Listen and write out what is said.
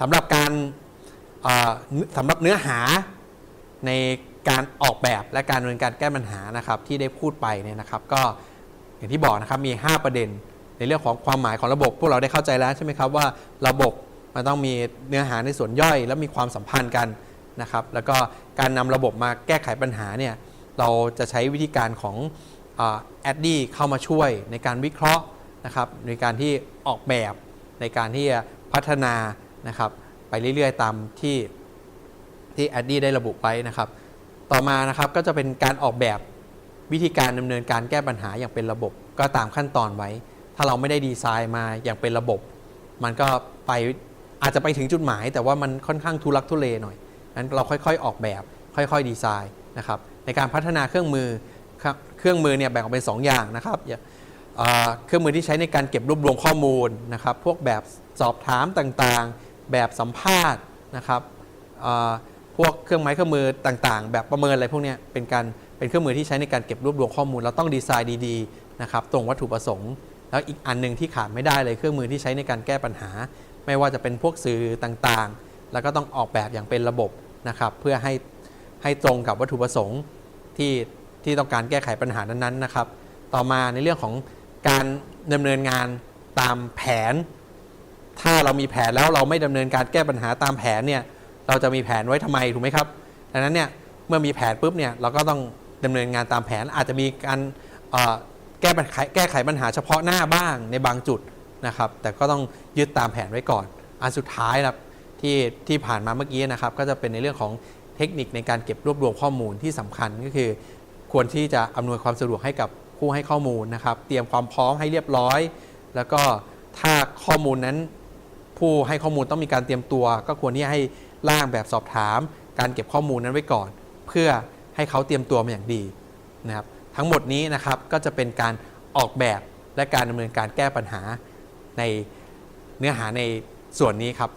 สำหรับการสำหรับเนื้อหาในการออกแบบและการดำเนินการแก้ปัญหานะครับที่ได้พูดไปเนี่ยนะครับ ก็อย่างที่บอกนะครับมี 5 ประเด็น ในเรื่องของความหมายของระบบ พวกเราได้เข้าใจแล้วใช่ไหมครับว่าระบบมันต้องมีเนื้อหาในส่วนย่อย และมีความสัมพันธ์กันนะครับ แล้วก็การนำระบบมาแก้ไขปัญหาเนี่ยเราจะใช้วิธีการของแอดดี้เข้ามาช่วยในการวิเคราะห์นะครับในการที่ออกแบบในการที่จะพัฒนา นะครับไปเรื่อยๆ ตามที่ที่แอดดี้ได้ระบุไว้นะครับ ต่อมานะครับก็จะเป็นการออกแบบวิธีการดำเนินการแก้ปัญหาอย่างเป็นระบบ ก็ตามขั้นตอนไว้ ถ้าเราไม่ได้ดีไซน์มาอย่างเป็นระบบ มันก็ไปอาจจะไปถึงจุดหมาย แต่ว่ามันค่อนข้างทุลักทุเลหน่อยนั้นเราค่อยๆ ออกแบบ ค่อยๆ ดีไซน์นะครับ ในการพัฒนาเครื่องมือเครื่องมือเนี่ยแบ่งออกเป็น 2 อย่างนะครับเครื่องมือที่ใช้ในการเก็บรวบรวมข้อมูลนะครับ พวกแบบสอบถามต่างๆ แบบสัมภาษณ์นะครับพวกเครื่องไม้เครื่องมือต่างๆ แบบประเมินอะไรพวกนี้เป็นการเป็นเครื่องมือที่ใช้ในการเก็บรวบรวมข้อมูล เราต้องดีไซน์ดีๆนะครับตรงวัตถุประสงค์ แล้วอีกอันหนึ่งที่ขาดไม่ได้เลยเครื่องมือที่ใช้ในการแก้ปัญหา ไม่ว่าจะเป็นพวกสื่อต่างๆ แล้วก็ต้องออกแบบอย่างเป็นระบบนะครับเพื่อให้ให้ตรงกับวัตถุประสงค์ที่ที่ต้องการแก้ไขปัญหานั้นๆนะครับ ต่อมาในเรื่องของการดำเนินงานตามแผน ถ้าเรามีแผนแล้วเราไม่ดำเนินการแก้ปัญหาตามแผนเนี่ยเราจะมีแผนไว้ทำไมถูกไหมครับ ดังนั้นเนี่ยเมื่อมีแผนปุ๊บเนี่ยเราก็ต้องดำเนินงานตามแผนอาจจะมีการแก้ปัญหาแก้ไขปัญหาเฉพาะหน้าบ้างในบางจุดนะครับ แต่ก็ต้องยึดตามแผนไว้ก่อน อันสุดท้ายครับที่ที่ผ่านมาเมื่อกี้นะครับ ก็จะเป็นในเรื่องของเทคนิคในการเก็บรวบรวมข้อมูลที่สำคัญก็คือ ควรที่จะอำนวยความสะดวกให้กับผู้ให้ข้อมูลนะครับ เตรียมความพร้อมให้เรียบร้อย แล้วก็ถ้าข้อมูลนั้น ผู้ให้ข้อมูลต้องมีการเตรียมตัว ก็ควรที่ให้ร่างแบบสอบถาม การเก็บข้อมูลนั้นไว้ก่อน เพื่อให้เขาเตรียมตัวมาอย่างดีนะครับทั้งหมดนี้นะครับก็จะเป็นการออกแบบและการดำเนินการแก้ปัญหาในเนื้อหาในส่วนนี้ครับ